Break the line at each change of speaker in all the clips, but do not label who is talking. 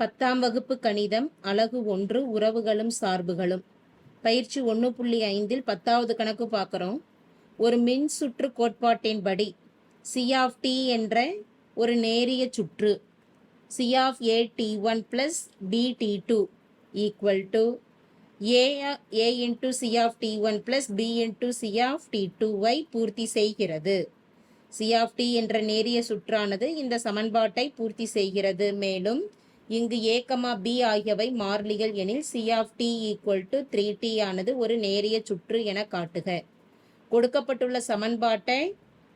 பத்தாம் வகுப்பு கணிதம் அலகு ஒன்று உறவுகளும் சார்புகளும். பயிற்சி ஒன்று புள்ளி ஐந்தில் பத்தாவது கணக்கு பார்க்குறோம். ஒரு மின் சுற்று கோட்பாட்டின்படி சி ஆஃப் டி என்ற ஒரு நேரிய சுற்று. C of A T one plus B T two equal to A A into C of T one plus B into C of T டூவை பூர்த்தி செய்கிறது. சி ஆஃப் டி என்ற நேரிய சுற்றானது இந்த சமன்பாட்டை பூர்த்தி செய்கிறது. மேலும் இங்கு ஏ கமா பி ஆகியவை மாறிலிகள் எனில் C of T equal to three T ஆனது ஒரு நேரிய சுற்று என காட்டுக. கொடுக்கப்பட்டுள்ள சமன்பாட்டை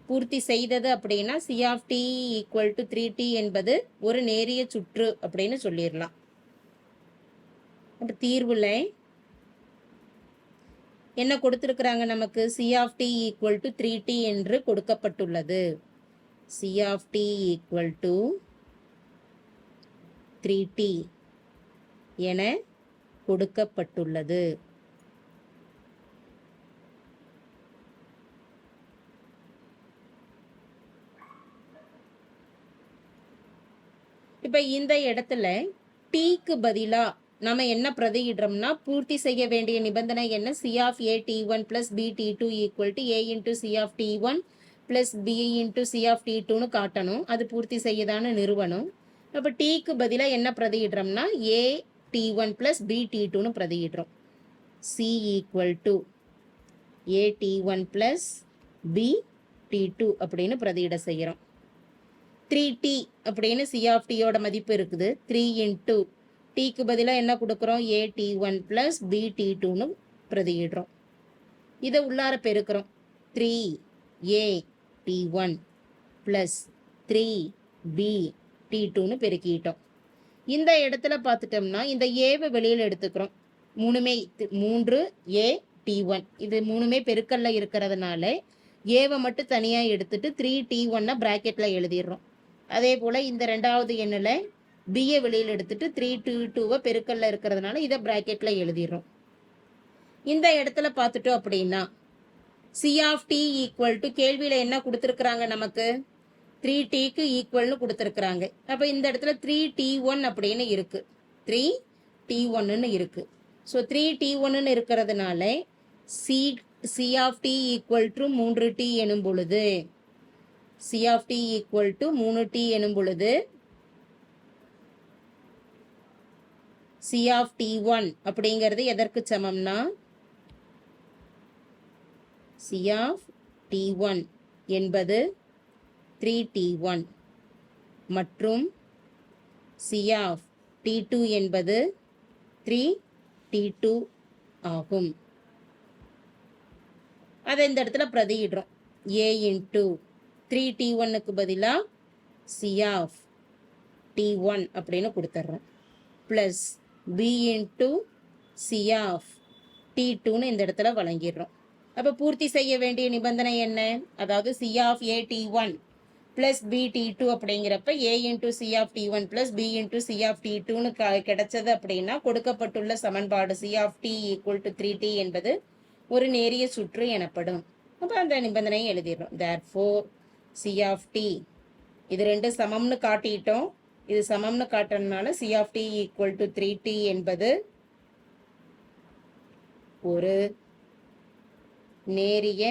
பூர்த்தி செய்தது அப்படின்னா C of T equal to three T என்பது ஒரு நேரிய சுற்று அப்படின்னு சொல்லிடலாம். தீர்வுல என்ன கொடுத்துருக்குறாங்க நமக்கு? C of T equal to three T என்று கொடுக்கப்பட்டுள்ளது. C of T equal to three T என கொடுக்கப்பட்டுள்ளது. இப்போ இந்த இடத்துல டீக்கு பதிலாக நம்ம என்ன பிரதியிடுறோம்னா பூர்த்தி செய்ய வேண்டிய நிபந்தனை என்ன? C of A T one plus B T two equal to A into C of T one plus B into C of T டூன்னு காட்டணும். அது பூர்த்தி செய்யதான நிறுவனம் அப்போ டீக்கு பதிலாக என்ன பிரதியிடுறோம்னா A T one plus B T டூன்னு பிரதியிடுறோம். C equal to A T one plus B T two அப்படின்னு பிரதியிட செய்கிறோம் த்ரீ டி அப்படின்னு சி ஆஃப் டியோட மதிப்பு இருக்குது. த்ரீ இன்ட்டு டிக்கு பதிலாக என்ன கொடுக்குறோம்? A T one plus B T டூன்னு பிரதியிடுறோம். இதை உள்ளார பெருக்கிறோம். Three A T one plus three B T டூன்னு பெருக்கிட்டோம். இந்த இடத்துல பார்த்துட்டோம்னா இந்த ஏவை வெளியில் எடுத்துக்கிறோம். மூணுமே மூன்று ஏ டி ஒன் இது மூணுமே பெருக்கல்ல இருக்கிறதுனால ஏவை மட்டும் தனியாக எடுத்துட்டு த்ரீ டி ஒன்னை ப்ராக்கெட்டில் எழுதிடுறோம். அதே போல் இந்த ரெண்டாவது எண்ணில் பிஏ வெளியில் எடுத்துட்டு த்ரீ டூ டூவை பெருக்கல்ல இருக்கிறதுனால இதை ப்ராக்கெட்டில் எழுதிடுறோம். இந்த இடத்துல பார்த்துட்டோம் அப்படின்னா C of T equal to கேள்வியில் என்ன கொடுத்துருக்குறாங்க நமக்கு? த்ரீ டிக்கு ஈக்குவல்னு கொடுத்துருக்குறாங்க. அப்போ இந்த இடத்துல த்ரீ டி ஒன் அப்படின்னு இருக்கு. த்ரீ டி ஒன்னு இருக்கு. ஸோ த்ரீ டி ஒன்னு இருக்கிறதுனால C C of T equal to மூன்று டி எனும் பொழுது C of T equal to மூணு டி எனும் பொழுது சி ஆஃப் டி ஒன் அப்படிங்கிறது எதற்கு சமம்னா? சி ஆஃப் டி ஒன் என்பது த்ரீ டி ஒன் மற்றும் சி ஆஃப் டி டூ என்பது த்ரீ டி டூ ஆகும். அதை இந்த இடத்துல பிரதியிடுறோம். ஏ இன்டூ த்ரீ டி ஒன்னுக்கு பதிலாக சி ஆஃப் டி ஒன் அப்படின்னு கொடுத்துட்றோம் plus B into C of T டூன்னு இந்த இடத்துல வழங்கிடுறோம். அப்போ பூர்த்தி செய்ய வேண்டிய நிபந்தனை என்ன? அதாவது C of A T one plus B T two அப்படிங்கிறப்ப A into C of T one plus B into C of T டூன்னு கிடைச்சது அப்படின்னா கொடுக்கப்பட்டுள்ள சமன்பாடு C of T equal to three T என்பது ஒரு நேரிய சுற்று எனப்படும். அப்போ அந்த நிபந்தனையை எழுதிடுறோம். Therefore C of T இது ரெண்டு சமம்னு காட்டிட்டோம். இது சமம்னு காட்டுறதுனால C of D equal to three D என்பது ஒரு நேரிய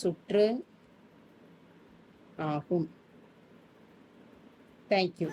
சுற்று ஆகும். தேங்க்யூ